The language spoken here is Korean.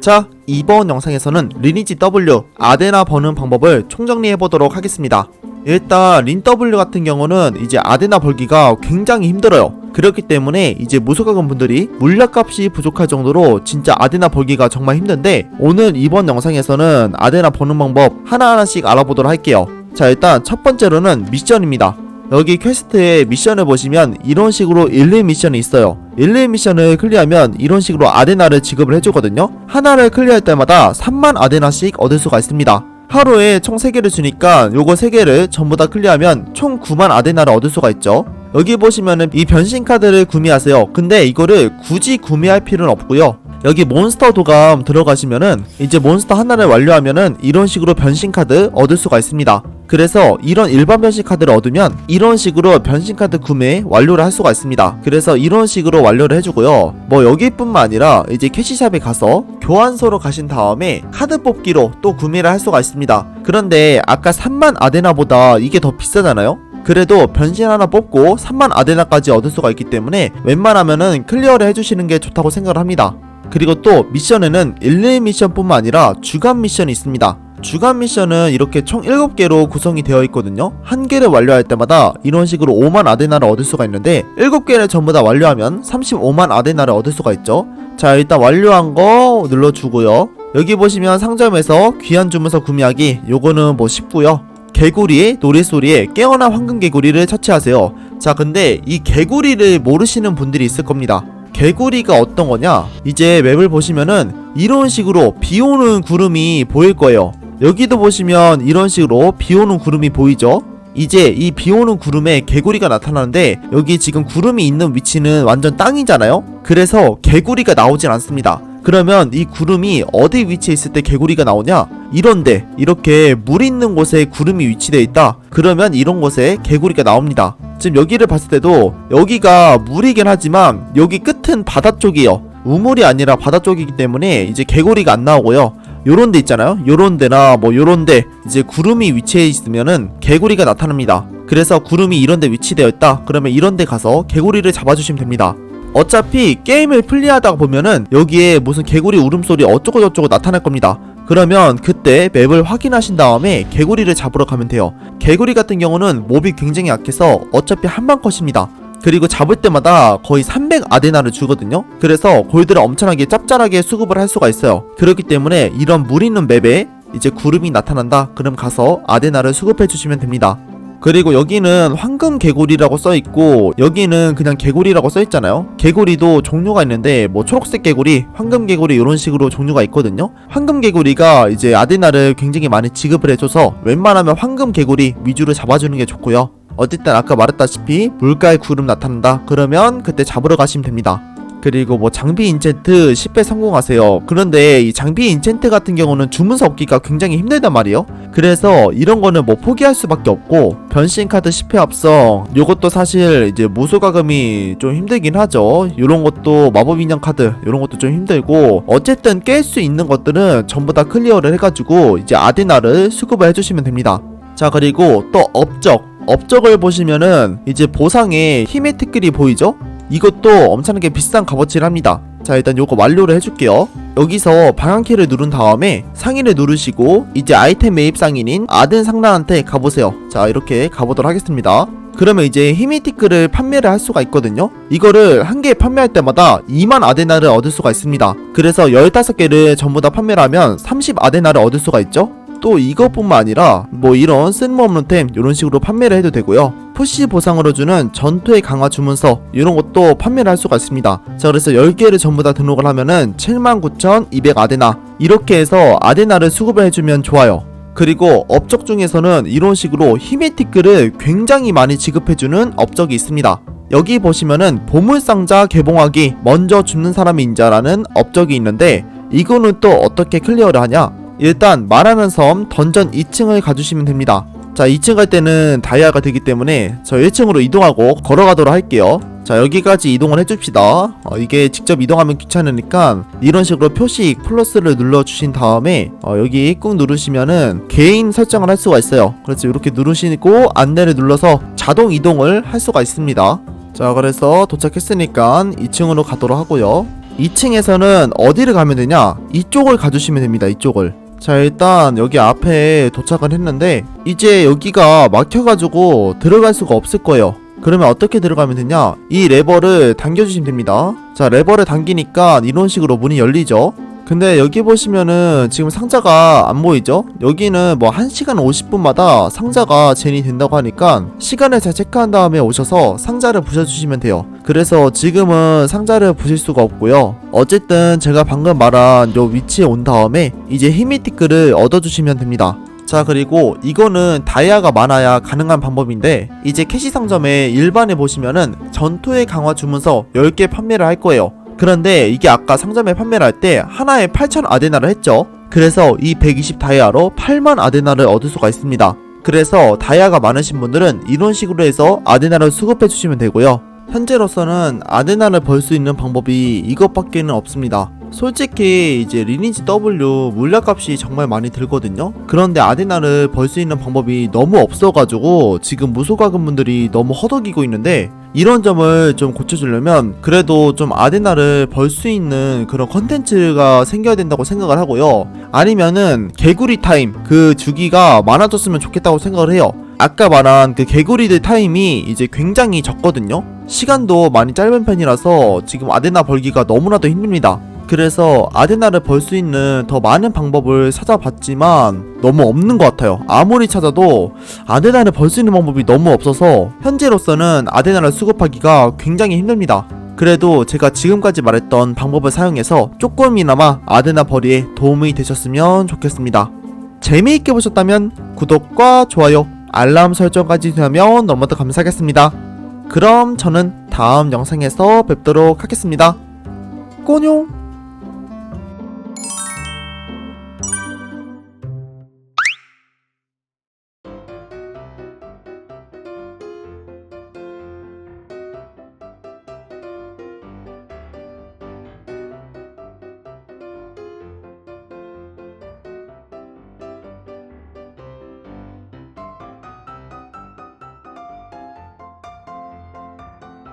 자, 이번 영상에서는 리니지 W 아데나 버는 방법을 총정리해 보도록 하겠습니다. 일단 린 W 같은 경우는 이제 아데나 벌기가 굉장히 힘들어요. 그렇기 때문에 이제 무소가금 분들이 물약값이 부족할 정도로 진짜 아데나 벌기가 정말 힘든데 오늘 이번 영상에서는 아데나 버는 방법 하나하나씩 알아보도록 할게요. 자, 일단 첫 번째로는 미션입니다. 여기 퀘스트에 미션을 보시면 이런 식으로 1, 2 미션이 있어요. 1, 2 미션을 클리어하면 이런 식으로 아데나를 지급을 해주거든요. 하나를 클리어할 때마다 3만 아데나씩 얻을 수가 있습니다. 하루에 총 3개를 주니까 요거 3개를 전부 다 클리어하면 총 9만 아데나를 얻을 수가 있죠. 여기 보시면은 이 변신 카드를 구매하세요. 근데 이거를 굳이 구매할 필요는 없고요. 여기 몬스터 도감 들어가시면은 이제 몬스터 하나를 완료하면은 이런 식으로 변신 카드 얻을 수가 있습니다. 그래서 이런 일반 변신 카드를 얻으면 이런 식으로 변신 카드 구매 완료를 할 수가 있습니다. 그래서 이런 식으로 완료를 해주고요. 뭐 여기뿐만 아니라 이제 캐시샵에 가서 교환소로 가신 다음에 카드 뽑기로 또 구매를 할 수가 있습니다. 그런데 아까 3만 아데나보다 이게 더 비싸잖아요? 그래도 변신 하나 뽑고 3만 아데나까지 얻을 수가 있기 때문에 웬만하면은 클리어를 해주시는 게 좋다고 생각을 합니다. 그리고 또 미션에는 1, 2 미션뿐만 아니라 주간 미션이 있습니다. 주간 미션은 이렇게 총 7개로 구성이 되어 있거든요. 한 개를 완료할 때마다 이런 식으로 5만 아데나를 얻을 수가 있는데 7개를 전부 다 완료하면 35만 아데나를 얻을 수가 있죠. 자, 일단 완료한 거 눌러주고요. 여기 보시면 상점에서 귀한 주문서 구매하기 요거는 뭐 쉽고요. 개구리의 노랫소리에 깨어난 황금 개구리를 처치하세요. 자, 근데 이 개구리를 모르시는 분들이 있을 겁니다. 개구리가 어떤 거냐? 이제 맵을 보시면은 이런 식으로 비 오는 구름이 보일 거예요. 여기도 보시면 이런 식으로 비 오는 구름이 보이죠? 이제 이 비 오는 구름에 개구리가 나타나는데 여기 지금 구름이 있는 위치는 완전 땅이잖아요? 그래서 개구리가 나오진 않습니다. 그러면 이 구름이 어디 위치에 있을 때 개구리가 나오냐? 이런데 이렇게 물 있는 곳에 구름이 위치되어 있다. 그러면 이런 곳에 개구리가 나옵니다. 지금 여기를 봤을 때도 여기가 물이긴 하지만 여기 끝은 바다 쪽이에요. 우물이 아니라 바다 쪽이기 때문에 이제 개구리가 안 나오고요. 요런 데 있잖아요. 요런 데나 뭐 요런 데 이제 구름이 위치해 있으면은 개구리가 나타납니다. 그래서 구름이 이런 데 위치되어 있다. 그러면 이런 데 가서 개구리를 잡아주시면 됩니다. 어차피 게임을 플레이하다 보면은 여기에 무슨 개구리 울음소리 어쩌고 저쩌고 나타날 겁니다. 그러면 그때 맵을 확인하신 다음에 개구리를 잡으러 가면 돼요. 개구리 같은 경우는 몹이 굉장히 약해서 어차피 한방 컷입니다. 그리고 잡을 때마다 거의 300 아데나를 주거든요. 그래서 골드를 엄청나게 짭짤하게 수급을 할 수가 있어요. 그렇기 때문에 이런 물 있는 맵에 이제 구름이 나타난다. 그럼 가서 아데나를 수급해 주시면 됩니다. 그리고 여기는 황금 개구리라고 써 있고 여기는 그냥 개구리라고 써 있잖아요. 개구리도 종류가 있는데 뭐 초록색 개구리, 황금 개구리 이런 식으로 종류가 있거든요. 황금 개구리가 이제 아데나를 굉장히 많이 지급을 해줘서 웬만하면 황금 개구리 위주로 잡아주는 게 좋고요. 어쨌든 아까 말했다시피 물가에 구름 나타난다. 그러면 그때 잡으러 가시면 됩니다. 그리고 뭐 장비 인챈트 10배 성공하세요. 그런데 이 장비 인챈트 같은 경우는 주문서 얻기가 굉장히 힘들단 말이에요. 그래서 이런 거는 뭐 포기할 수밖에 없고 변신 카드 10회 합성 요것도 사실 이제 무소가금이 좀 힘들긴 하죠. 요런 것도 마법 인형 카드 요런 것도 좀 힘들고 어쨌든 깰 수 있는 것들은 전부 다 클리어를 해가지고 이제 아데나를 수급을 해주시면 됩니다. 자 그리고 또 업적 업적을 보시면은 이제 보상에 힘의 티끌이 보이죠? 이것도 엄청나게 비싼 값어치를 합니다. 자 일단 요거 완료를 해줄게요. 여기서 방향키를 누른 다음에 상인을 누르시고 이제 아이템 매입 상인인 아든 상란한테 가보세요. 자 이렇게 가보도록 하겠습니다. 그러면 이제 히미티크를 판매를 할 수가 있거든요. 이거를 한 개 판매할 때마다 2만 아데나를 얻을 수가 있습니다. 그래서 15개를 전부 다 판매를 하면 30 아데나를 얻을 수가 있죠. 또 이것뿐만 아니라 뭐 이런 쓸모없는 템 이런 식으로 판매를 해도 되고요. 푸시 보상으로 주는 전투의 강화 주문서 이런 것도 판매를 할 수가 있습니다. 자 그래서 10개를 전부 다 등록을 하면은 79,200 아데나 이렇게 해서 아데나를 수급을 해주면 좋아요. 그리고 업적 중에서는 이런 식으로 히메티크를 굉장히 많이 지급해주는 업적이 있습니다. 여기 보시면은 보물상자 개봉하기 먼저 죽는 사람이 인자라는 업적이 있는데 이거는 또 어떻게 클리어를 하냐? 일단 말하는 섬 던전 2층을 가주시면 됩니다. 자 2층 갈 때는 다이아가 되기 때문에 저 1층으로 이동하고 걸어가도록 할게요. 자 여기까지 이동을 해줍시다. 어, 이게 직접 이동하면 귀찮으니까 이런 식으로 표식 플러스를 눌러주신 다음에 어, 여기 꾹 누르시면은 개인 설정을 할 수가 있어요. 그래서 이렇게 누르시고 안내를 눌러서 자동 이동을 할 수가 있습니다. 자 그래서 도착했으니까 2층으로 가도록 하고요. 2층에서는 어디를 가면 되냐? 이쪽을 가주시면 됩니다. 이쪽을. 자 일단 여기 앞에 도착을 했는데 이제 여기가 막혀가지고 들어갈 수가 없을 거예요. 그러면 어떻게 들어가면 되냐? 이 레버를 당겨주시면 됩니다. 자 레버를 당기니까 이런 식으로 문이 열리죠. 근데 여기 보시면은 지금 상자가 안 보이죠? 여기는 뭐 1시간 50분마다 상자가 젠이 된다고 하니까 시간을 잘 체크한 다음에 오셔서 상자를 부셔주시면 돼요. 그래서 지금은 상자를 부실 수가 없고요. 어쨌든 제가 방금 말한 요 위치에 온 다음에 이제 히미티크를 얻어주시면 됩니다. 자 그리고 이거는 다이아가 많아야 가능한 방법인데 이제 캐시 상점에 일반에 보시면은 전투의 강화 주문서 10개 판매를 할 거예요. 그런데 이게 아까 상점에 판매를 할 때 하나에 8,000 아데나를 했죠. 그래서 이 120 다이아로 8만 아데나를 얻을 수가 있습니다. 그래서 다이아가 많으신 분들은 이런 식으로 해서 아데나를 수급해 주시면 되고요. 현재로서는 아데나를 벌 수 있는 방법이 이것밖에는 없습니다. 솔직히 이제 리니지 W 물약값이 정말 많이 들거든요. 그런데 아데나를 벌 수 있는 방법이 너무 없어가지고 지금 무소가금 분들이 너무 허덕이고 있는데 이런 점을 좀 고쳐주려면 그래도 좀 아데나를 벌 수 있는 그런 컨텐츠가 생겨야 된다고 생각을 하고요. 아니면은 개구리 타임 그 주기가 많아졌으면 좋겠다고 생각을 해요. 아까 말한 그 개구리들 타임이 이제 굉장히 적거든요. 시간도 많이 짧은 편이라서 지금 아데나 벌기가 너무나도 힘듭니다. 그래서 아데나를 벌 수 있는 더 많은 방법을 찾아봤지만 너무 없는 것 같아요. 아무리 찾아도 아데나를 벌 수 있는 방법이 너무 없어서 현재로서는 아데나를 수급하기가 굉장히 힘듭니다. 그래도 제가 지금까지 말했던 방법을 사용해서 조금이나마 아데나 벌이에 도움이 되셨으면 좋겠습니다. 재미있게 보셨다면 구독과 좋아요, 알람 설정까지 되면 너무도 감사하겠습니다. 그럼 저는 다음 영상에서 뵙도록 하겠습니다. 꼬뇽!